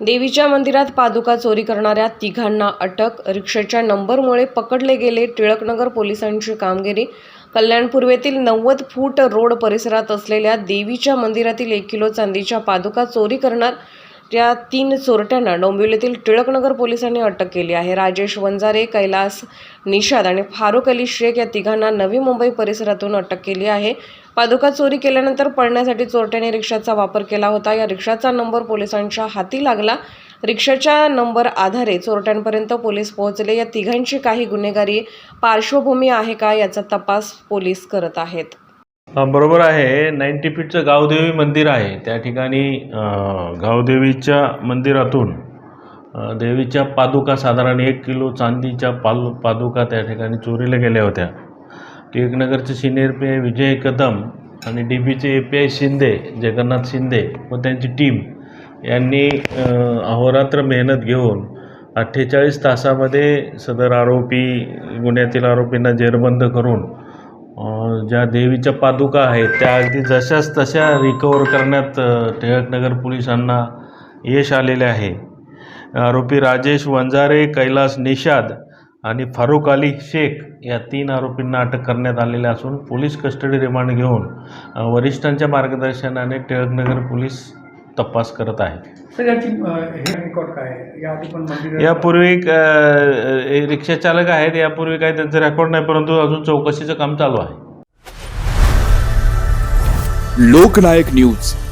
देवीच्या मंदिरात पादुका चोरी करणाऱ्या तिघांना अटक रिक्षेच्या नंबरमुळे पकडले गेले टिळकनगर पोलिसांची कामगिरी. कल्याण पूर्वेतील नव्वद फूट रोड परिसरात असलेल्या देवीच्या मंदिरातील एक किलो चांदीच्या पादुका चोरी करणार या तीन चोरट्यांना डोंबिवलीतील टिळकनगर पोलिसांनी अटक केली आहे. राजेश वंजारे कैलास निषाद आणि फारुख अली शेख या तिघांना नवी मुंबई परिसरातून अटक केली आहे. पादुका चोरी केल्यानंतर पळण्यासाठी चोरट्याने रिक्षाचा वापर केला होता. या रिक्षाचा नंबर पोलिसांच्या हाती लागला. रिक्षाच्या नंबर आधारे चोरट्यांपर्यंत पोलीस पोहोचले. या तिघांची काही गुन्हेगारी पार्श्वभूमी आहे का याचा तपास पोलीस करत आहेत. हां बरोबर आहे. नाईन्टी फीटचं गावदेवी मंदिर आहे. त्या ठिकाणी गावदेवीच्या मंदिरातून देवीच्या पादुका साधारण एक किलो चांदीच्या पाल पादुका त्या ठिकाणी चोरीला गेल्या होत्या. टिळकनगरचे senior P I Vijay Kadam आणि डी बीचे A P I Shinde Jagannath Shinde व त्यांची टीम यांनी अहोरात्र मेहनत घेऊन अठ्ठेचाळीस तासामध्ये सदर आरोपी गुन्ह्यातील आरोपींना जेरबंद करून ज्या देवीच्या पादुका आहेत त्या अगदी जशाच तशा रिकवर करण्यात टिळकनगर पोलिसांना यश आलेले आहे. आरोपी राजेश वंजारे कैलास निषाद आणि फारुख अली शेख या तीन आरोपींना अटक करण्यात आलेले असून पोलीस कस्टडी रिमांड घेऊन वरिष्ठांच्या मार्गदर्शनाने टिळकनगर पोलीस तपास करत आहेत. सर याची अ, हे रेकॉर्ड काय आहे? पण मंदिर यापूर्वी एक, अं, रिक्षा चालक आहेत. यापूर्वी काही त्यांचं रेकॉर्ड नाही परंतु अजून चौकशीचं काम चालू आहे. लोकनायक न्यूज.